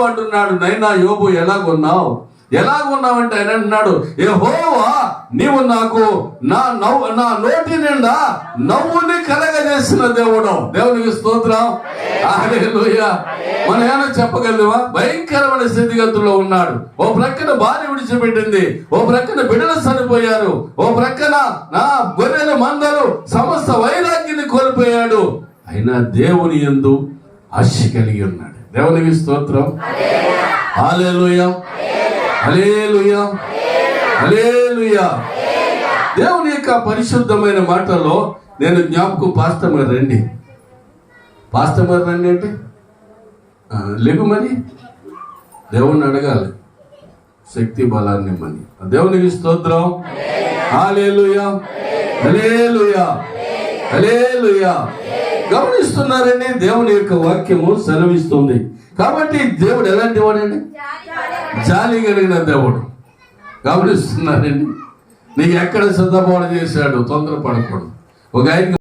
అంటున్నాడు నైనా యోబు ఎలాగున్నావు ఎలాగున్నావంటే ఆయన అంటున్నాడు యెహోవా నీవు నాకు నా నవ్వు నా నోటి నిండా నవ్వుని కలగజేసిన దేవుడు. దేవునికి స్తోత్రం. మనం ఏమైనా చెప్పగలవా? భయంకరమైన స్థితిగతుల్లో ఉన్నాడు. ఓ ప్రక్కన భార్య విడిచిపెట్టింది. ఓ ప్రక్కన బిడ్డలు చనిపోయారు. ఓ ప్రక్కన నా గొర్రెల మందలు సమస్త వైరాగ్యాన్ని కోల్పోయాడు. అయినా దేవుని ఎందు ఆశ కలిగి ఉన్నాడు. దేవునికి స్తోత్రం. హల్లెలూయా. హల్లెలూయా. హల్లెలూయా. దేవుని యొక్క పరిశుద్ధమైన మాటలో నేను జ్ఞాపకం పాస్తమర్ గారు రండి. పాస్తమర్ గారు రండి అంటే? ఆ, మరి దేవుణ్ణి అడగాలి. శక్తి బలాన్ని మని దేవునికి స్తోత్రం. హల్లెలూయా. హల్లెలూయా. హల్లెలూయా. గమనిస్తున్నారని దేవుని యొక్క వాక్యము సెలవిస్తుంది. కాబట్టి దేవుడు ఎలాంటి వాడండి? జాలి కలిగిన దేవుడు. గమనిస్తున్నారండి? నీకు ఎక్కడ సిద్ధపాటు చేశాడు? తొందరపడకూడదు. ఒక ఆయన